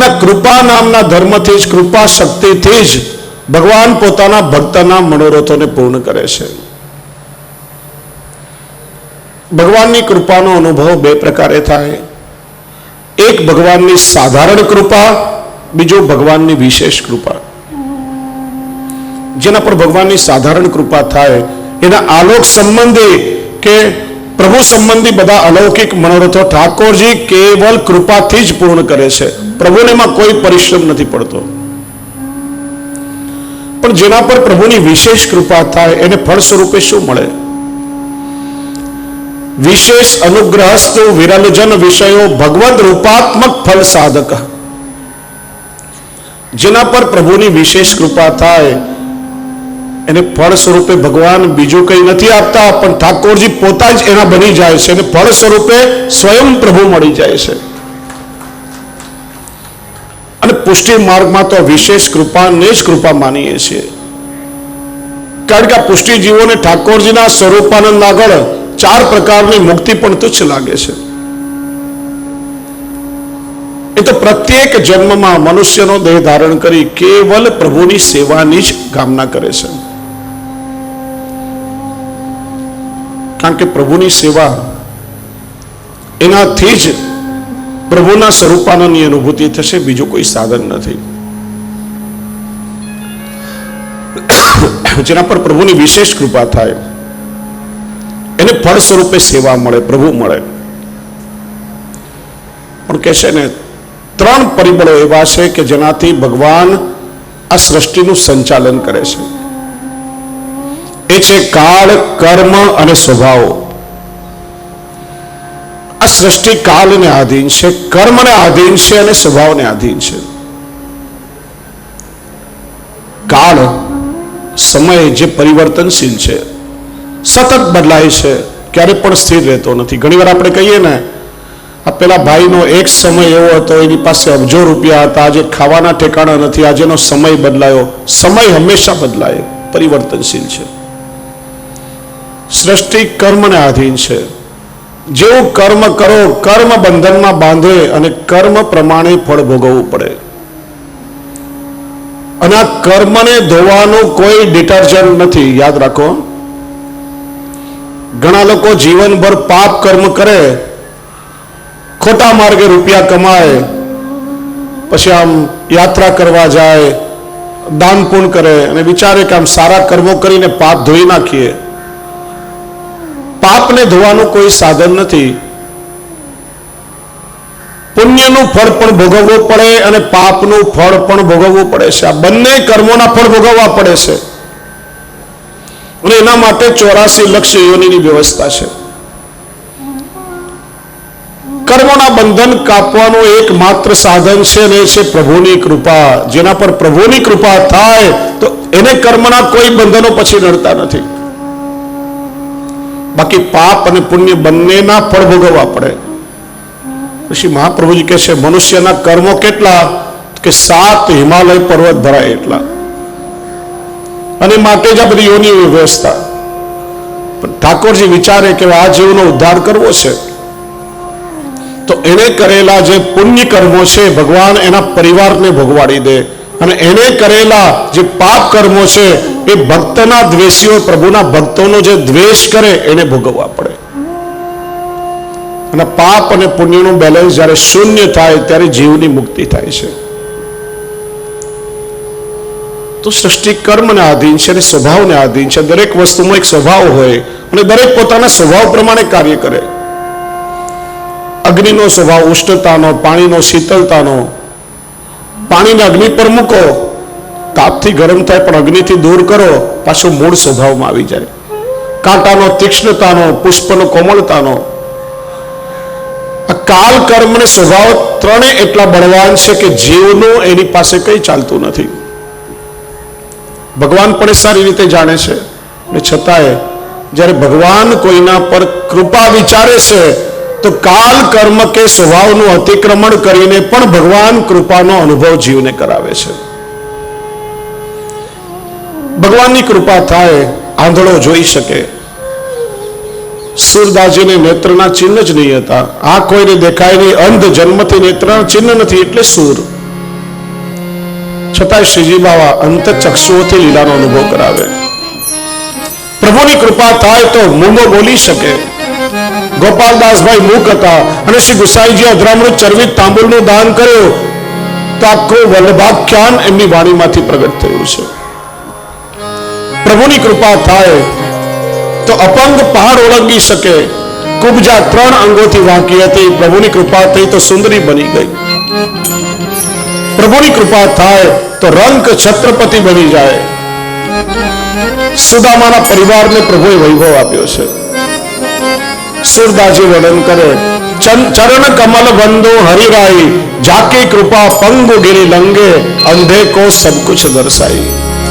અને કૃપા નામના ધર્મથી જ, કૃપા શક્તિથી જ ભગવાન પોતાના ભક્તના મનોરથોને પૂર્ણ કરે છે. ભગવાનની કૃપાનો અનુભવ બે પ્રકારે થાય. એક ભગવાનની સાધારણ કૃપા, બીજો ભગવાનની વિશેષ કૃપા. જેના પર ભગવાનની સાધારણ કૃપા થાય, એના આલોક સંબંધે કે પ્રભુ સંબંધી બધા અલૌકિક મનોરથો ઠાકોરજી કેવલ કૃપાથી જ પૂર્ણ કરે છે. પ્રભુને એમાં કોઈ પરિશ્રમ નથી પડતો. પણ જેના પર પ્રભુની વિશેષ કૃપા થાય, એને ફળ સ્વરૂપે શું મળે? વિશેષ અનુગ્રહસ્તુ વિરલજન વિષયો ભગવદ રૂપાત્મક ફલ સાધક. જેના પર પ્રભુની વિશેષ કૃપા થાય એને ફળ સ્વરૂપે ભગવાન બીજું કંઈ નથી આપતા, પણ ઠાકોરજી પોતા જ એના બની જાય છે અને ફળ સ્વરૂપે સ્વયં પ્રભુ મળી જાય છે. અને પુષ્ટિ માર્ગમાં તો વિશેષ કૃપાને જ કૃપા માનીએ છીએ. કારણ કે આ પુષ્ટિ જીવોને ઠાકોરજીના સ્વરૂપાનંદ આગળ ચાર પ્રકારની મુક્તિ પણ તુચ્છ લાગે છે. એ તો પ્રત્યેક જન્મમાં મનુષ્યનો દેહ ધારણ કરી કેવલ પ્રભુની સેવાની જ કામના કરે છે. કારણ કે પ્રભુની સેવા એનાથી જ પ્રભુના સ્વરૂપાનંદની અનુભૂતિ થશે, બીજું કોઈ સાધન નથી. જેના પર પ્રભુની વિશેષ કૃપા થાય. એને ફળ સ્વરૂપે સેવા મળે, પ્રભુ મળે. પણ કે છે ને, ત્રણ પરિબળો એવા છે કે જેનાથી ભગવાન આ સૃષ્ટિનું સંચાલન કરે છે. એ છે કાળ, કર્મ અને સ્વભાવ. આ સૃષ્ટિ કાળને આધીન છે, કર્મને આધીન છે અને સ્વભાવને આધીન છે. કાળ સમય જે પરિવર્તનશીલ છે, સતત બદલાય છે, ક્યારે પણ સ્થિર રહેતો નથી. ઘણીવાર આપણે કહીએ ને, આ પેલા ભાઈનો એક સમય એવો હતો, એની પાસે અબજો રૂપિયા હતા, આજે ખાવાના ઠેકાણા નથી આજેનો સમય બદલાયો. સમય હંમેશા બદલાય, પરિવર્તનશીલ છે. સૃષ્ટિ કર્મને આધીન છે. જેવું કર્મ કરો, કર્મ બંધનમાં બાંધે અને કર્મ પ્રમાણે ફળ ભોગવવું પડે. અને આ કર્મને ધોવાનું કોઈ ડિટર્જન્ટ નથી. યાદ રાખો. ઘણા લોકો જીવનભર પાપ કર્મ કરે, ખોટા માર્ગે રૂપિયા કમાય, પછી આમ યાત્રા કરવા જાય, દાન પુણ્ય કરે અને વિચારે કે આમ સારા કર્મો કરીને પાપ ધોઈ નાખીએ. પાપને ધોવાનું કોઈ સાધન નથી. પુણ્યનું ફળ પણ ભોગવવું પડે અને પાપનું ફળ પણ ભોગવવું પડે છે. આ બંને કર્મોના ફળ ભોગવવા પડે છે. અને એના માટે ચોરાસી લક્ષ યોનિની વ્યવસ્થા છે. કર્મોના બંધન કાપવાનું એકમાત્ર સાધન છે ને છે પ્રભુની કૃપા. જેના પર પ્રભુની કૃપા થાય તો એને કર્મના કોઈ બંધનો પછી નડતા નથી. બાકી પાપ અને પુણ્ય બંનેના ફળ ભોગવવા પડે. પછી મહાપ્રભુજી કહે છે, મનુષ્યના કર્મો કેટલા? કે સાત હિમાલય પર્વત ભરાય એટલા. અને માટે જ આ બધી યોની વ્યવસ્થા. ઠાકોરજી વિચારે કે આ જીવનો ઉદ્ધાર કરવો છે. તો એણે કરેલા જે પુણ્ય કર્મો છે, ભગવાન એના પરિવારને ભોગવાડી દે. અને એને કરેલા જે પાપ કર્મો છે એ ભક્તના દ્વેષીઓ પ્રભુના ભક્તોનો જે દ્વેષ કરે એને ભોગવવા પડે. અને પાપ અને પુણ્યનું બેલેન્સ જ્યારે શૂન્ય થાય ત્યારે જીવની મુક્તિ થાય છે. તો સૃષ્ટિ કર્મને આધીન છે અને સ્વભાવને આધીન છે. દરેક વસ્તુમાં એક સ્વભાવ હોય અને દરેક પોતાના સ્વભાવ પ્રમાણે કાર્ય કરે. અગ્નિનો સ્વભાવ ઉષ્ણતાનો, પાણીનો શીતળતાનો પાણીને અગ્નિ પર મૂકો તાપથી ગરમ થાય પણ અગ્નિથી દૂર કરો, પાછો મૂળ સ્વભાવમાં આવી જાય. કાંટાનો તીક્ષ્ણતાનો, પુષ્પનો કોમળતાનો. કાલ કર્મને સ્વભાવ ત્રણે એટલા બળવાન છે કે જીવનું એની પાસે કંઈ ચાલતું નથી. ભગવાન પણ સારી રીતે જાણે છે. ને છતાંય, જ્યારે ભગવાન કોઈના પર કૃપા વિચારે છે, તો કાલ કર્મ કે સ્વભાવનું અતિક્રમણ કરીને પણ ભગવાન કૃપાનો અનુભવ જીવને કરાવે છે. ભગવાનની કૃપા થાય, આંધળો જોઈ શકે. સુરદાસજીને નેત્રના ચિહ્ન જ નહીં હતા. આ કોઈને દેખાય નહીં. અંધ જન્મથી નેત્રના ચિહ્ન નથી, એટલે સુર. છતાંય શ્રીજી બાવા અંત ચક્ષુઓથી લીલાનો અનુભવ કરાવે. પ્રભુની કૃપા થાય તો મૂંગો બોલી શકે. ગોપાલદાસભાઈ મૂક હતા અને શ્રી ગુસાઈજી અધરામૃત ચરવિત તાંબુલનું દાન કર્યું. તો આખું વલ્લભાખ્યાન એમની વાણીમાંથી પ્રગટ થયું છે. પ્રભુની કૃપા થાય, તો અપંગ પહાડ ઓળંગી શકે. કુબજા ત્રણ અંગોથી વાંકી હતી, પ્રભુની કૃપા થઈ તો સુંદરી બની ગઈ. પ્રભુની કૃપા થાય તો રંક છત્રપતિ બની જાય. સુદામાના પરિવારને પ્રભુએ વૈભવ આપ્યો છે. સુરદાસજી વર્ણન કરે, ચન- ચરણ કમલ બંધો હરિરાઈ, જાકી કૃપા પંગુ ગિરી લંગે અંધે કો સબ કુછ દર્શાઈ.